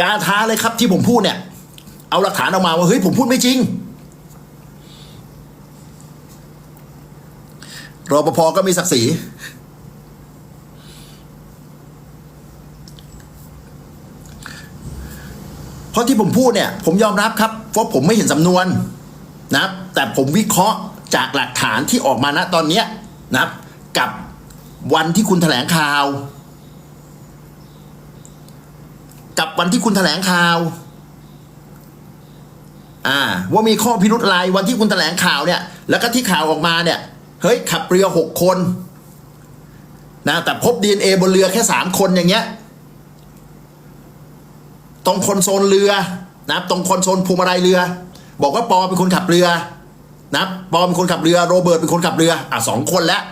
กล้าท้าเลยครับที่ผมพูดเนี่ย เอาหลักฐานออกมาว่าเฮ้ยผมพูดไม่จริงรปภก็มีศักดิ์ศรีเพราะที่ผมพูดเนี่ย ผมยอมรับครับเพราะผมไม่เห็นสำนวนนะแต่ผมวิเคราะห์จากหลักฐานที่ออกมาณตอนเนี้ยนะกับวันที่คุณแถลงข่าว กับวันที่คุณแถลงข่าว อ่า ว่ามีข้อพิรุธอะไรวันที่คุณแถลงข่าวเนี่ย แล้วก็ที่ข่าวออกมาเนี่ย เฮ้ย ขับเรือหกคนนะแต่พบ DNA บนเรือแค่สามคนอย่างเงี้ย ตรงคนโซลเรือนะตรงคนโซลพวงมาลัยเรือ บอกว่าปอเป็นคนขับเรือนะปอเป็นคนขับเรือโรเบิร์ตเป็นคนขับเรืออะสองคนแล้ว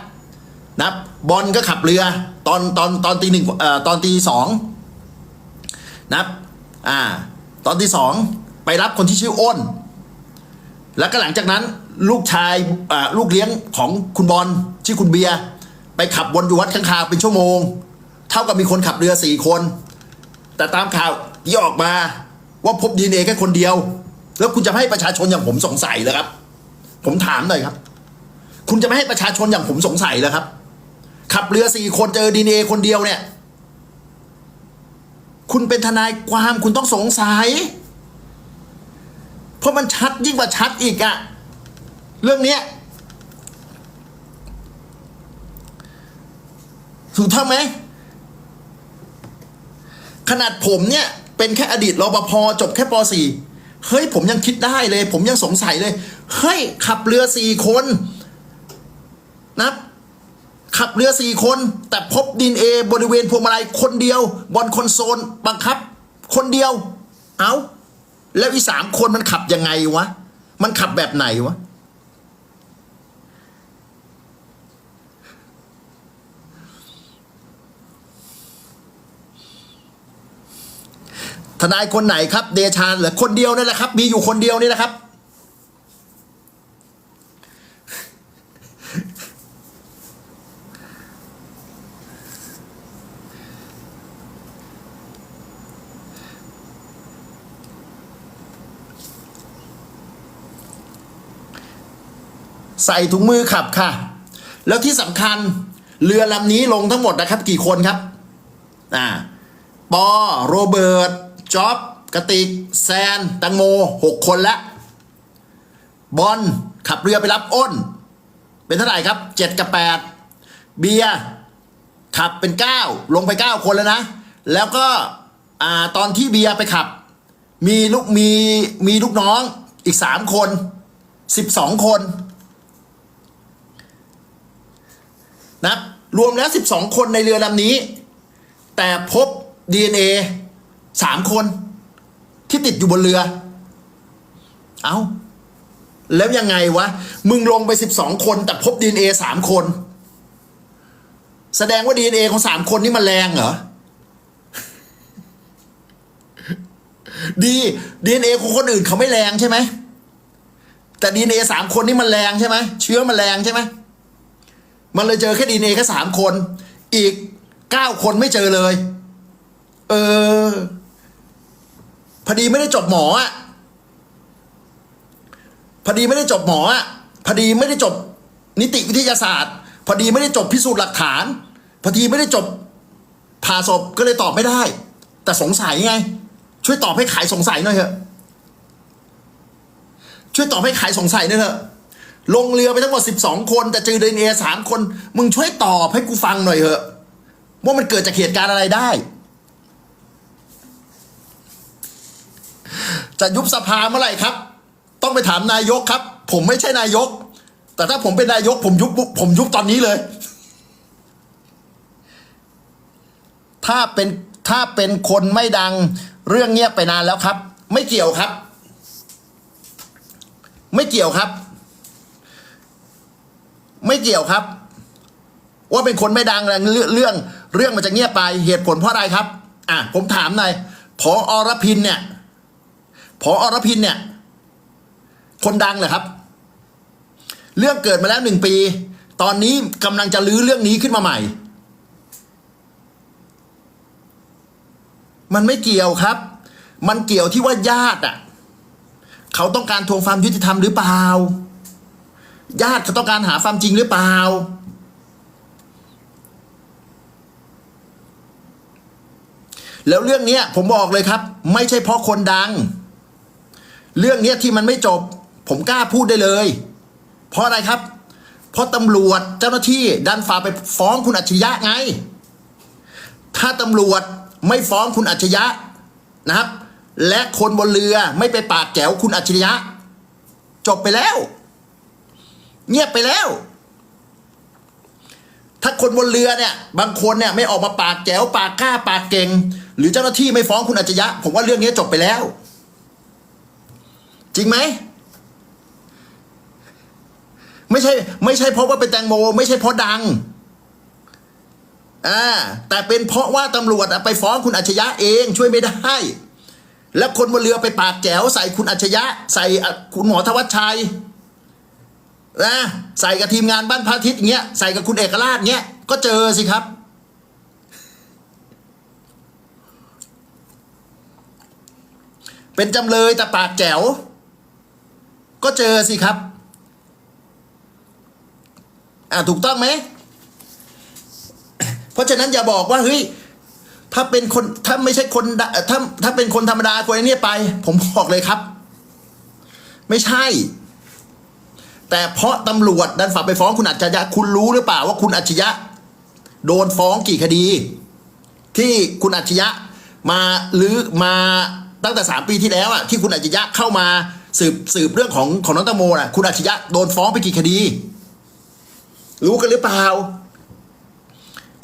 นะบอลก็ขับเรือ ตอนตอนตอนตีหนึ่งเอ่อตอนตีสอง นะอ่าตอนที่สองไปรับคนที่ชื่ออ้น แล้วก็หลังจากนั้นลูกชายอ่าลูกเลี้ยงของคุณบอลชื่อคุณเบียร์ไปขับวนอยู่วัดข้างคาวเป็นชั่วโมง เท่ากับมีคนขับเรือสี่คน แต่ตามข่าวที่ออกมาว่าพบดีเอเอแค่คนเดียว แล้วคุณจะให้ประชาชนอย่างผมสงสัยเหรอครับ ผมถามหน่อยครับ คุณจะไม่ให้ประชาชนอย่างผมสงสัยเหรอครับ ขับเรือสี่คนเจอดีเอเอคนเดียวเนี่ย คุณเป็นทนายความคุณต้องสงสัย เพราะมันชัดยิ่งกว่าชัดอีกอะเรื่องเนี้ยถูกต้องไหมขนาดผมเนี่ย เป็นแค่อดีตรปภจบแค่ป .4 เฮ้ย ผมยังคิดได้เลย ผมยังสงสัยเลย เฮ้ย ขับเรือสี่คน นะ ขับเรือสี่คน แต่พบดินเอบริเวณพวงมาลัยคนเดียวบนคอนโซลบังคับ คนเดียว เอาแล้วอีสามคนมันขับยังไงวะ มันขับแบบไหนวะ ทนายคนไหนครับ เดชาเหรือคนเดียวนี่แหละครับ มีอยู่คนเดียวนี่แหละครับ ใส่ถุงมือขับค่ะ แล้วที่สำคัญเรือลำนี้ลงทั้งหมดนะครับ กี่คนครับอ่าปอโรเบิร์ตจ็อบกระติก แซน ตังโมหกคนละบอลขับเรือไปรับอ้น เป็นเท่าไหร่ครับเจ็ดกับแปดเบียร์ขับเป็นเก้าลงไปเก้าคนแล้วนะ แล้วก็อ่าตอนที่เบียร์ไปขับ มีลูกมีมีลูกน้องอีกสามคนสิบสองคน นะรวมแล้ว 12 คนในเรือลำนี้ แต่พบ DNA สามคนที่ติดอยู่บนเรือ เอา้า แล้วยังไงวะ มึงลงไป 12 คนแต่พบ DNA สามคน แสดงว่า DNA ของสามคนนี่มันแรงเหรอ ดี DNA ของคนอื่นเขาไม่แรงใช่ไหมแต่ DNA สามคนนี่มันแรงใช่ไหมเชื้อมันแรงใช่ไหม มันเลยเจอแค่ดีเอแค่สามคน อีกเก้าคนไม่เจอเลย เออ พอดีไม่ได้จบหมออะ พอดีไม่ได้จบหมออะ พอดีไม่ได้จบนิติวิทยาศาสตร์ พอดีไม่ได้จบพิสูจน์หลักฐาน พอดีไม่ได้จบผ่าศพก็เลยตอบไม่ได้ แต่สงสัยไง ช่วยตอบให้ขายสงสัยหน่อยเถอะ ช่วยตอบให้ขายสงสัยหน่อยเถอะ ลงเรือไปทั้งหมด 12 คน แต่เจอดีเอสามคน มึงช่วยตอบให้กูฟังหน่อยเถอะ ว่ามันเกิดจากเหตุการณ์อะไรได้ จะยุบสภาเมื่อไหร่ครับ ต้องไปถามนายกครับ ผมไม่ใช่นายก แต่ถ้าผมเป็นนายกผมยุบผมยุบตอนนี้เลย ถ้าเป็นถ้าเป็นคนไม่ดังเรื่องเงียบไปนานแล้วครับ ไม่เกี่ยวครับ ไม่เกี่ยวครับ ไม่เกี่ยวครับ ว่าเป็นคนไม่ดังอะไรเรื่องเรื่องเรื่องมันจะเงียบไปเหตุผลเพราะอะไรครับ อะผมถามหน่อยพออรพินเนี่ยพออรพินเนี่ย คนดังเหรอครับ เรื่องเกิดมาแล้วหนึ่งปี ตอนนี้กำลังจะลื้อเรื่องนี้ขึ้นมาใหม่ มันไม่เกี่ยวครับ มันเกี่ยวที่ว่าญาติอะ เขาต้องการทวงความยุติธรรมหรือเปล่า ญาติเขาต้องการหาความจริงหรือเปล่า แล้วเรื่องนี้ผมบอกเลยครับ ไม่ใช่เพราะคนดัง เรื่องนี้ที่มันไม่จบ ผมกล้าพูดได้เลย เพราะอะไรครับ เพราะตำรวจเจ้าหน้าที่ดันฝ่าไปฟ้องคุณอัจฉริยะไง ถ้าตำรวจไม่ฟ้องคุณอัจฉริยะนะครับ และคนบนเรือไม่ไปปากแจ๋วคุณอัจฉริยะ จบไปแล้ว เงียบไปแล้ว ถ้าคนบนเรือเนี่ย บางคนเนี่ยไม่ออกมาปากแจ๋วปากกล้าปากเก่ง หรือเจ้าหน้าที่ไม่ฟ้องคุณอัจฉริยะ ผมว่าเรื่องนี้จบไปแล้ว จริงไหมไม่ใช่ไม่ใช่เพราะว่าเป็นแตงโม ไม่ใช่เพราะดังอ่าแต่เป็นเพราะว่าตำรวจไปฟ้องคุณอัจฉริยะเองช่วยไม่ได้ แล้วคนบนเรือไปปากแจ๋วใส่คุณอัจฉริยะ ใส่คุณหมอธวัชชัย นะใส่กับทีมงานบ้านพระอาทิตย์อย่างเงี้ยใส่กับคุณเอกราชเงี้ยก็เจอสิครับ เป็นจำเลยแต่ปากแจ๋ว ก็เจอสิครับ อ่าถูกต้องไหม เพราะฉะนั้นอย่าบอกว่าเฮ้ยถ้าเป็นคนถ้าไม่ใช่คนถ้าถ้าเป็นคนธรรมดาคนนี้ไป ผมบอกเลยครับ ไม่ใช่ แต่เพราะตำรวจดันฝากไปฟ้องคุณอัจฉริยะคุณรู้หรือเปล่าว่าคุณอัจฉริยะ โดนฟ้องกี่คดี ที่คุณอัจฉริยะมาหรือมาตั้งแต่สามปีที่แล้วอะที่คุณอัจฉริยะเข้ามาสืบสืบเรื่องของของน้องตังโมน่ะคุณอัจฉริยะโดนฟ้องไปกี่คดี รู้กันหรือเปล่า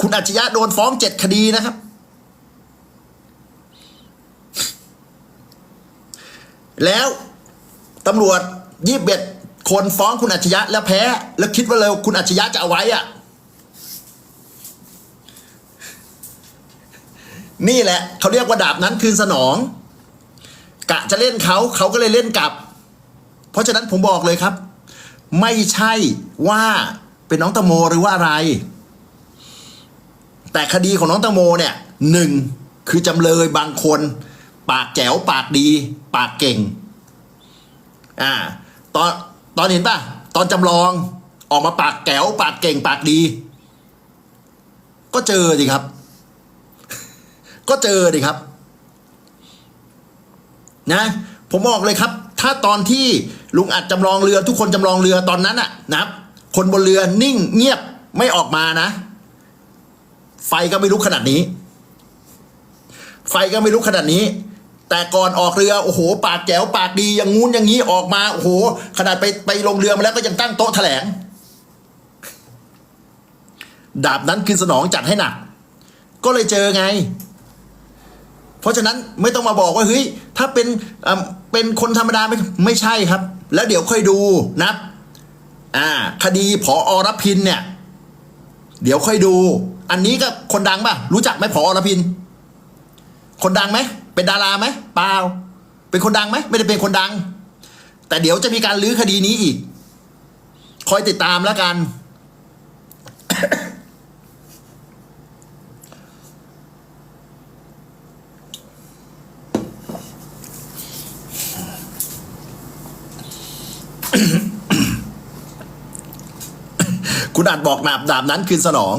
คุณอัจฉริยะโดนฟ้องเจ็ดคดีนะครับ แล้วตำรวจยี่สิบเอ็ด คนฟ้องคุณอัจฉริยะแล้วแพ้ แล้วคิดว่าเร็วคุณอัจฉริยะจะเอาไว้อะนี่แหละเขาเรียกว่าดาบนั้นคืนสนอง กะจะเล่นเขาเขาก็เลยเล่นกลับ เพราะฉะนั้นผมบอกเลยครับ ไม่ใช่ว่าเป็นน้องตังโมหรือว่าอะไร แต่คดีของน้องตังโมเนี่ยหนึ่งคือจำเลยบางคน ปากแจ๋วปากดี ปากเก่งอ่าตอน ตอนเห็นป่ะ ตอนจำลองออกมาปากแก๋วปากเก่งปากดี ก็เจอดิครับ ก็เจอดิครับ นะ ผมบอกเลยครับ ถ้าตอนที่ลุงอัดจำลองเรือ ทุกคนจำลองเรือตอนนั้นอะนะครับ คนบนเรือนิ่งเงียบไม่ออกมานะ ไฟก็ไม่ลุกขนาดนี้ ไฟก็ไม่ลุกขนาดนี้ แต่ก่อนออกเรือโอ้โห ปากแจ๋วปากดีอย่างงู้นอย่างนี้ออกมาโอ้โห ขนาดไปไปลงเรือมาแล้วก็ยังตั้งโต๊ะแถลง ดาบนั้นคือสนองจัดให้หนัก ก็เลยเจอไง เพราะฉะนั้นไม่ต้องมาบอกว่าเฮ้ยถ้าเป็นเอ่อเป็นคนธรรมดาไม่ไม่ใช่ครับ แล้วเดี๋ยวค่อยดูนะอ่า คดีผออรพินเนี่ย เดี๋ยวค่อยดู อันนี้ก็คนดังป่ะ รู้จักไหมผออรพิน คนดังไหม เป็นดาราไหมเปล่า เป็นคนดังไหมไม่ได้เป็นคนดัง แต่เดี๋ยวจะมีการลื้อคดีนี้อีก คอยติดตามแล้วกัน คุณอาจบอกดาบดาบนั้นคืนสนอง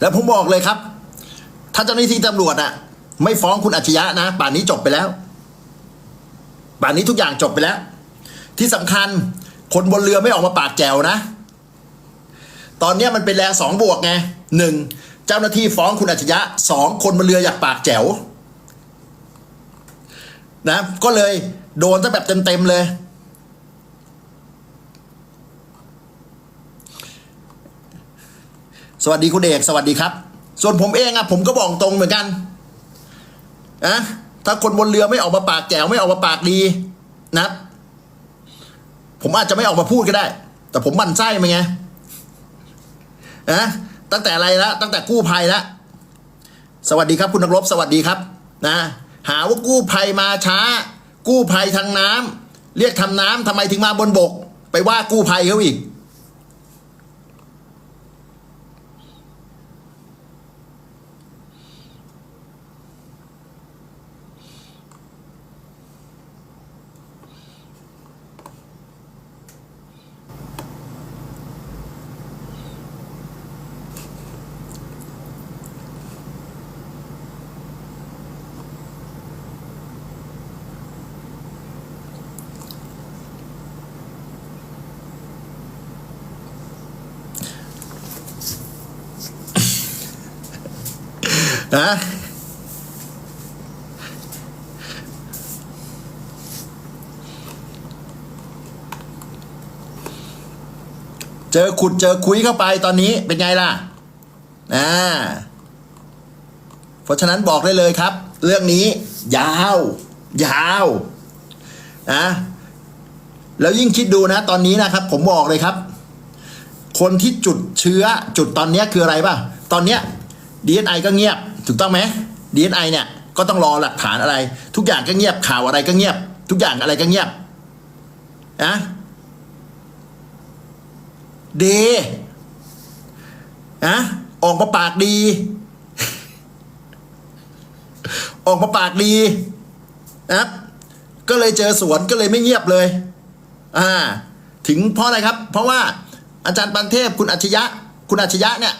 แล้วผมบอกเลยครับ ถ้าเจ้าหน้าที่ตำรวจอะไม่ฟ้องคุณอัจฉริยะนะ ป่านนี้จบไปแล้ว ป่านนี้ทุกอย่างจบไปแล้ว ที่สำคัญคนบนเรือไม่ออกมาปากแจวนะ ตอนนี้มันเป็นแรงสองบวกไงหนึ่งเจ้าหน้าที่ฟ้องคุณอัจฉริยะสองคนบนเรืออยากปากแจวนะ ก็เลยโดนซะแบบเต็มๆเลยสวัสดีคุณเอกสวัสดีครับ ส่วนผมเองอะผมก็บอกตรงเหมือนกันนะถ้าคนบนเรือไม่ออกมาปากแจ๋วไม่ออกมาปากดีนะผมอาจจะไม่ออกมาพูดก็ได้ แต่ผมมันไส้มันไงนะตั้งแต่อะไรละตั้งแต่กู้ภัยละสวัสดีครับคุณนักรบสวัสดีครับนะหาว่ากู้ภัยมาช้า กู้ภัยทางน้ำเรียกทำน้ำทำไมถึงมาบนบก ไปว่ากู้ภัยเขาอีกะเจอขุดเจอคุยเข้าไปตอนนี้เป็นไงล่ะอ่าเพราะฉะนั้นบอกได้เลยครับ เรื่องนี้ ยาว ยาวนะแล้วยิ่งคิดดูนะ ตอนนี้นะครับ ผมบอกเลยครับ คนที่จุดเชื้อจุดตอนนี้คืออะไรป่ะ ตอนเนี้ย DNI ก็เงียบ ถูกต้องไหม DNI เนี่ยก็ต้องรอหลักฐานอะไร ทุกอย่างก็เงียบข่าวอะไรก็เงียบ ทุกอย่างอะไรก็เงียบนะเดนะออกมาปากดี ออกมาปากดีนะก็เลยเจอสวนก็เลยไม่เงียบเลย อ่า ถึงเพราะอะไรครับ เพราะว่าอาจารย์ปันเทพคุณอัจฉริยะ คุณอัจฉริยะเนี่ย